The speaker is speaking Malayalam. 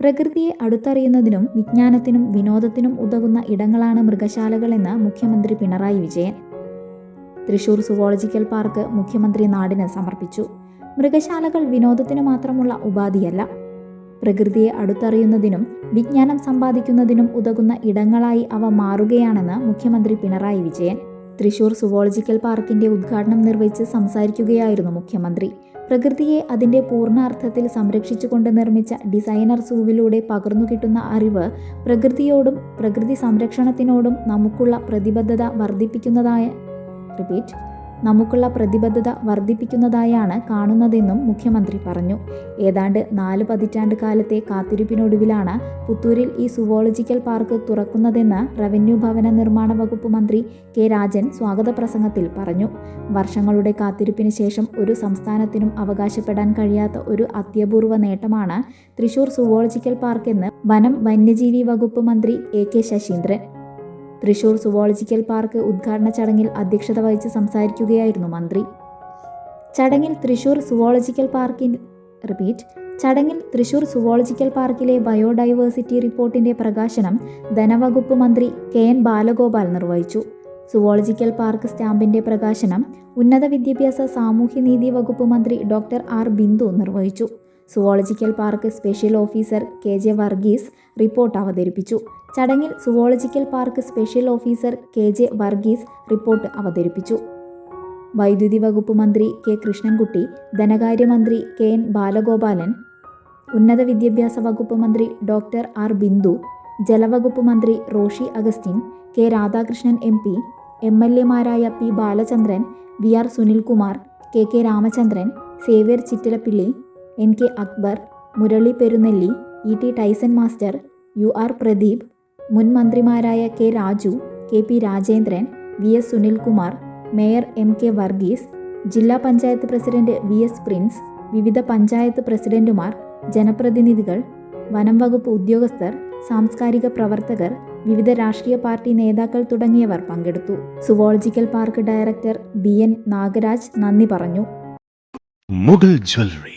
പ്രകൃതിയെ അടുത്തറിയുന്നതിനും വിജ്ഞാനത്തിനും വിനോദത്തിനും ഉതകുന്ന ഇടങ്ങളാണ് മൃഗശാലകളെന്ന് മുഖ്യമന്ത്രി പിണറായി വിജയൻ. തൃശൂർ സുവോളജിക്കൽ പാർക്ക് മുഖ്യമന്ത്രി നാടിന് സമർപ്പിച്ചു. മൃഗശാലകൾ വിനോദത്തിനു മാത്രമുള്ള ഉപാധിയല്ല. പ്രകൃതിയെ അടുത്തറിയുന്നതിനും വിജ്ഞാനം സമ്പാദിക്കുന്നതിനും ഉതകുന്ന ഇടങ്ങളായി അവ മാറുകയാണെന്ന് മുഖ്യമന്ത്രി പിണറായി വിജയൻ. തൃശൂർ സുവോളജിക്കൽ പാർക്കിന്റെ ഉദ്ഘാടനം നിർവഹിച്ച് സംസാരിക്കുകയായിരുന്നു മുഖ്യമന്ത്രി. പ്രകൃതിയെ അതിന്റെ പൂർണ അർത്ഥത്തിൽ സംരക്ഷിച്ചുകൊണ്ട് നിർമ്മിച്ച ഡിസൈനർ സൂവിലൂടെ പകർന്നു കിട്ടുന്ന അറിവ് പ്രകൃതിയോടും പ്രകൃതി സംരക്ഷണത്തിനോടും നമുക്കുള്ള പ്രതിബദ്ധത വർദ്ധിപ്പിക്കുന്നതായ റിപ്പീറ്റ് നമുക്കുള്ള പ്രതിബദ്ധത വർദ്ധിപ്പിക്കുന്നതായാണ് കാണുന്നതെന്നും മുഖ്യമന്ത്രി പറഞ്ഞു. ഏതാണ്ട് നാല് പതിറ്റാണ്ട് കാലത്തെ കാത്തിരിപ്പിനൊടുവിലാണ് പുത്തൂരിൽ ഈ സുവോളജിക്കൽ പാർക്ക് തുറക്കുന്നതെന്ന് റവന്യൂ ഭവന നിർമ്മാണ വകുപ്പ് മന്ത്രി കെ രാജൻ സ്വാഗത പ്രസംഗത്തിൽ പറഞ്ഞു. വർഷങ്ങളുടെ കാത്തിരിപ്പിന് ശേഷം ഒരു സംസ്ഥാനത്തിനും അവകാശപ്പെടാൻ കഴിയാത്ത ഒരു അത്യപൂർവ നേട്ടമാണ് തൃശൂർ സുവോളജിക്കൽ പാർക്കെന്ന് വനം വന്യജീവി വകുപ്പ് മന്ത്രി A K Saseendran. Thrissur zoological park ഉദ്ഘാടന ചടങ്ങിൽ അധ്യക്ഷത വഹിച്ച് സംസാരിക്കുകയായിരുന്നു മന്ത്രി. ചടങ്ങിൽ തൃശൂർ സുവോളജിക്കൽ പാർക്കിൻ റിപ്പീറ്റ് ചടങ്ങിൽ തൃശൂർ സുവോളജിക്കൽ പാർക്കിലെ ബയോഡൈവേഴ്സിറ്റി റിപ്പോർട്ടിന്റെ പ്രകാശനം ധനവകുപ്പ് മന്ത്രി കെ എൻ ബാലഗോപാൽ നിർവഹിച്ചു. സുവോളജിക്കൽ പാർക്ക് സ്റ്റാമ്പിന്റെ പ്രകാശനം ഉന്നത വിദ്യാഭ്യാസ സാമൂഹ്യനീതി വകുപ്പ് മന്ത്രി ഡോക്ടർ ആർ ബിന്ദു നിർവഹിച്ചു. Zoological park special officer K J Varghese report അവതരിപ്പിച്ചു. ചടങ്ങിൽ zoological park special officer K J Varghese report അവതരിപ്പിച്ചു. വൈദ്യുതി വകുപ്പ് മന്ത്രി കെ കൃഷ്ണൻകുട്ടി ധനകാര്യമന്ത്രി കെ എൻ ബാലഗോപാലൻ ഉന്നത വിദ്യാഭ്യാസ വകുപ്പ് മന്ത്രി ഡോക്ടർ ആർ ബിന്ദു ജലവകുപ്പ് മന്ത്രി Roshi Augustine K Radhakrishnan M P M L എമാരായ P Balachandran V R Sunilkumar K K Ramachandran Xavier Chittilappilly N K Akbar Murali Perunnelly E T Tyson master U R Pradeep മുൻ മന്ത്രിമാരായ K Raju K P Rajendran V S Sunilkumar mayor M K Varghese ജില്ലാ panchayat president V S Prince വിവിധ പഞ്ചായത്ത് പ്രസിഡന്റുമാർ ജനപ്രതിനിധികൾ വനം വകുപ്പ് ഉദ്യോഗസ്ഥർ സാംസ്കാരിക പ്രവർത്തകർ വിവിധ രാഷ്ട്രീയ പാർട്ടി നേതാക്കൾ തുടങ്ങിയവർ പങ്കെടുത്തു. Zoological park director B N Nagaraj നന്ദി പറഞ്ഞു. മുഗൾ ജ്വല്ലറി.